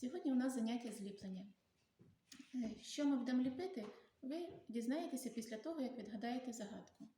Сьогодні у нас заняття зліплення. Е, Що ми будемо ліпити, ви дізнаєтеся після того, як відгадаєте загадку.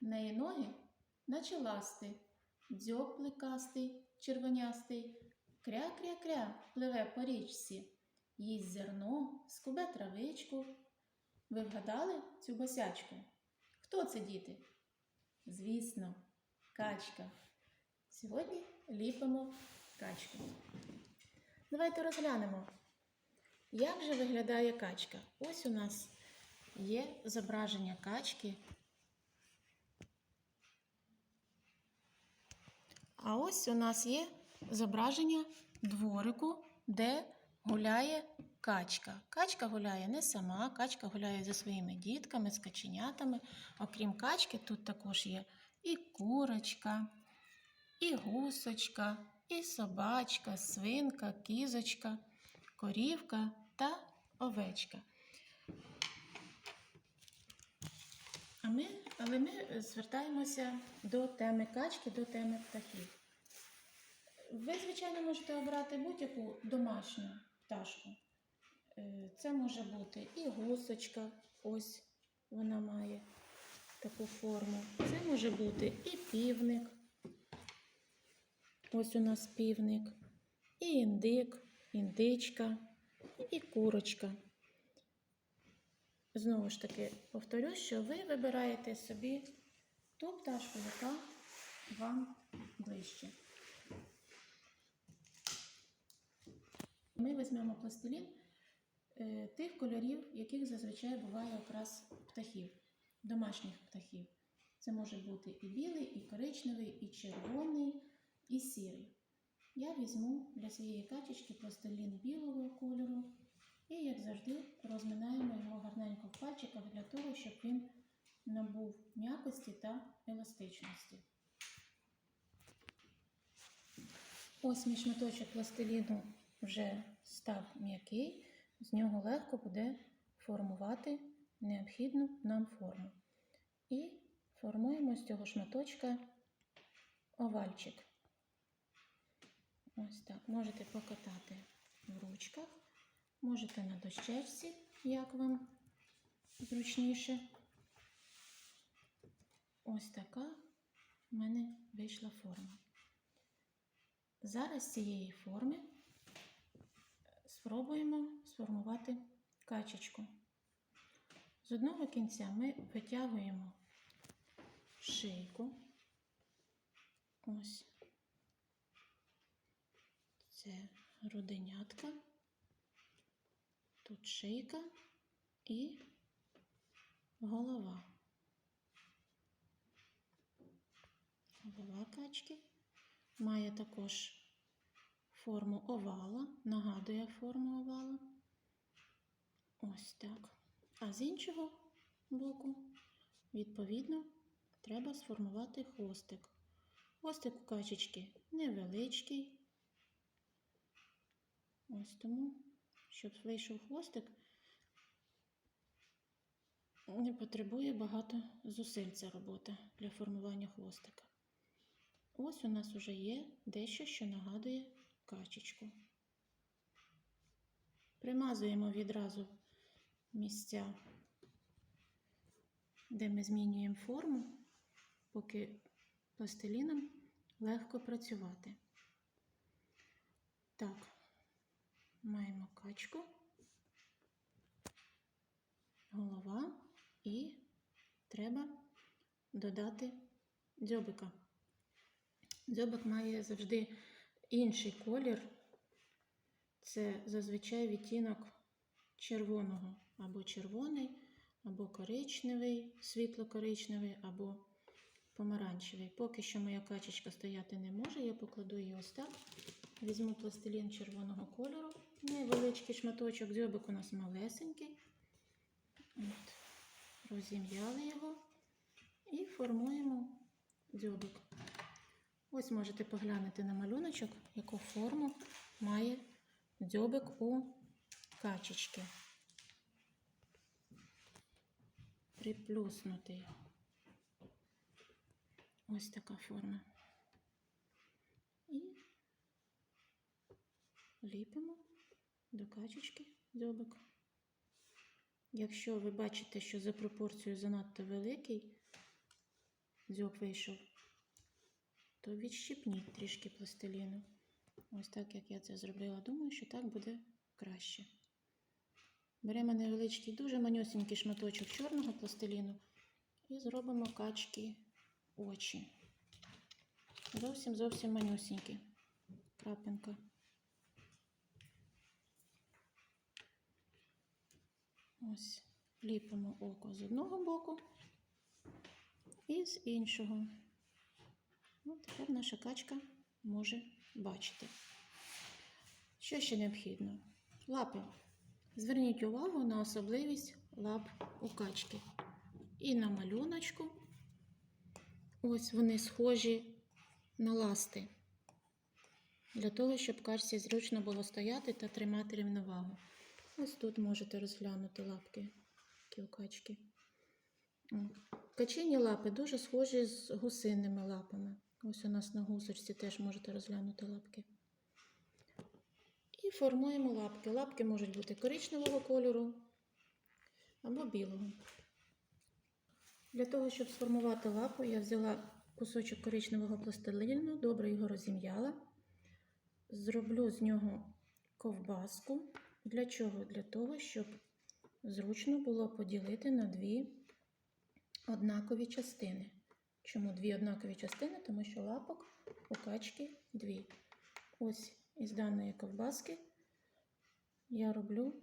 Неї ноги, наче ласти, дзьоб плекастий, червонястий, кря-кря-кря пливе по річці, їсть зерно, скубе травичку. Ви вгадали цю босячку? Хто це діти? Звісно, качка. Сьогодні ліпимо качку. Давайте розглянемо, як же виглядає качка. Ось у нас є зображення качки. А ось у нас є зображення дворику, де гуляє качка. Качка гуляє не сама, качка гуляє зі своїми дітками, з каченятами. Окрім качки, тут також є і курочка, і гусочка, і собачка, свинка, кізочка, корівка та овечка. А ми, але ми звертаємося до теми качки, до теми птахів. Ви, звичайно, можете обрати будь-яку домашню пташку. Е, Це може бути і гусочка, ось вона має таку форму. Це може бути і півник. Ось у нас півник, і індик, індичка, і курочка. Знову ж таки, повторю, що ви вибираєте собі ту пташку, яка вам ближче. Ми візьмемо пластилін е, тих кольорів, яких зазвичай буває окрас птахів, домашніх птахів. Це може бути і білий, і коричневий, і червоний, і сірий. Я візьму для своєї качечки пластилін білого кольору і, як завжди, розминаємо його гарненько в пальчиках для того, щоб він набув м'якості та еластичності. Ось мій шматочок пластиліну вже став м'який, з нього легко буде формувати необхідну нам форму. І формуємо з цього шматочка овальчик. Ось так. Можете покатати в ручках, можете на дощечці, як вам зручніше. Ось така в мене вийшла форма. Зараз з цієї форми спробуємо сформувати качечку. З одного кінця ми витягуємо шийку. Ось. Це груденятка. Тут шийка і голова. Голова качки має також форму овала, нагадує форму овала. Ось так. А з іншого боку, відповідно, треба сформувати хвостик. Хвостик у качечки невеличкий. Ось тому, щоб вийшов хвостик, не потребує багато зусиль ця робота для формування хвостика. Ось у нас вже є дещо, що нагадує качечку. Примазуємо відразу місця, де ми змінюємо форму, поки пластиліном легко працювати. Так, маємо качку, голова і треба додати дзьобика. Дзьобик має завжди інший колір. Це зазвичай відтінок червоного, або червоний, або коричневий, світло-коричневий, або помаранчевий. Поки що моя качечка стояти не може, я покладу її ось так. Візьму пластилін червоного кольору. Невеличкий шматочок, дзьобик у нас малесенький. От. Розім'яли його і формуємо дзьобик. Ось можете поглянути на малюночок, яку форму має дзьобик у качечки. Приплюснутий. Ось така форма. І ліпимо до качечки дзьобик. Якщо ви бачите, що за пропорцією занадто великий дзьоб вийшов, то відщипніть трішки пластиліну. Ось так, як я це зробила. Думаю, що так буде краще. Беремо невеличкий, дуже манюсенький шматочок чорного пластиліну і зробимо качки очі. Зовсім зовсім манюсенькі. Крапинка. Ось ліпимо око з одного боку і з іншого. Ну, тепер наша качка може бачити. Що ще необхідно? Лапи. Зверніть увагу на особливість лап у качки. І на малюночку. Ось вони схожі на ласти. Для того, щоб качці зручно було стояти та тримати рівновагу. Ось тут можете розглянути лапки у Качині лапи дуже схожі з гусинними лапами. Ось у нас на гусочці теж можете розглянути лапки. І формуємо лапки. Лапки можуть бути коричневого кольору або білого. Для того, щоб сформувати лапу, я взяла кусочок коричневого пластилину, добре його розім'яла. Зроблю з нього ковбаску. Для чого? Для того, щоб зручно було поділити на дві однакові частини. Чому дві однакові частини? Тому що лапок у качки дві. Ось із даної ковбаски я роблю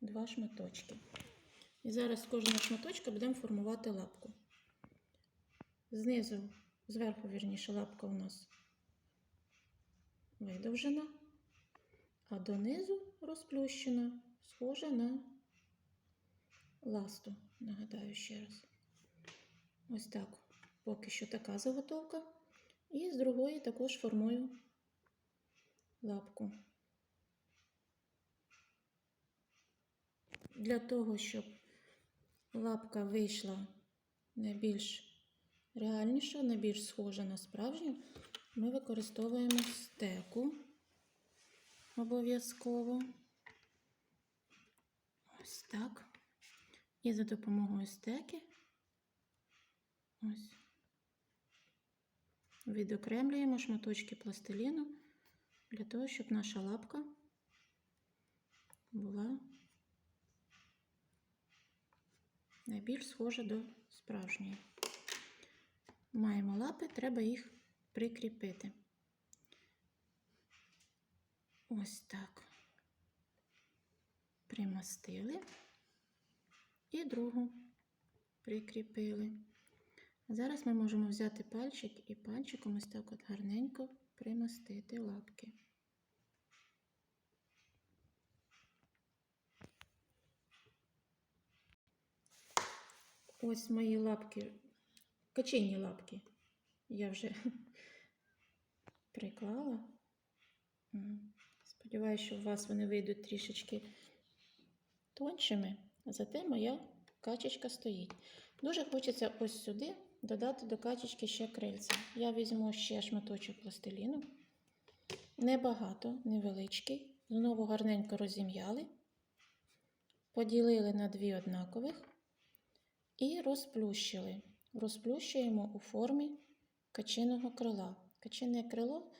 два шматочки. І зараз кожного шматочка будемо формувати лапку. Знизу, зверху, вірніше, лапка у нас видовжена, а донизу розплющена, схожа на ласту. Нагадаю ще раз. Ось так. Поки що така заготовка. І з другої також формую лапку. Для того, щоб лапка вийшла найбільш реальніша, найбільш схожа на справжню, ми використовуємо стеку обов'язково. Ось так. І за допомогою стеки ось відокремлюємо шматочки пластиліну для того, щоб наша лапка була найбільш схожа до справжньої. Маємо лапи, треба їх прикріпити. Ось так. Примастили і другу прикріпили. Зараз ми можемо взяти пальчик і пальчиком ось так от гарненько примастити лапки. Ось мої лапки, качині лапки. Я вже приклала. Сподіваюся, що у вас вони вийдуть трішечки тоншими, зате моя качечка стоїть. Дуже хочеться ось сюди додати до качечки ще крильця. Я візьму ще шматочок пластиліну. Небагато, невеличкий. Знову гарненько розім'яли, поділили на дві однакових і розплющили. Розплющуємо у формі качиного крила. Качине крило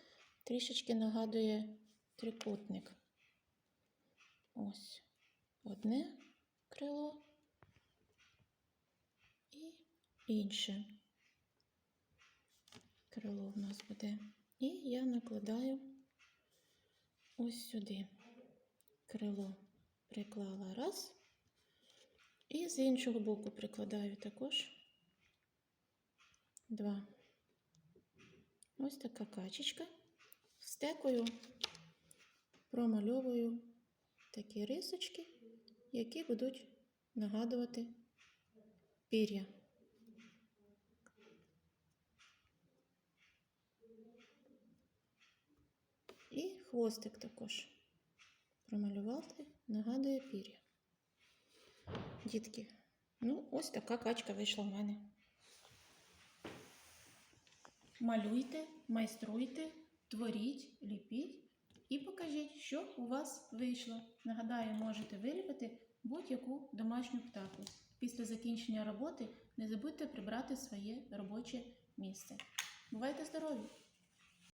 трішечки нагадує трикутник. Ось одне крило і інше крило в нас буде. І я накладаю ось сюди крило приклала раз. І з іншого боку прикладаю також два. Ось така качечка. Стекою промальовую такі рисочки, які будуть нагадувати пір'я. І хвостик також промалювати, нагадує пір'я. Дітки, ну, ось така качка вийшла в мене. Малюйте, майструйте, творіть, ліпіть і покажіть. що у вас вийшло. Нагадаю, можете вирівати будь-яку домашню птаху. Після закінчення роботи не забудьте прибрати своє робоче місце. Бувайте здорові!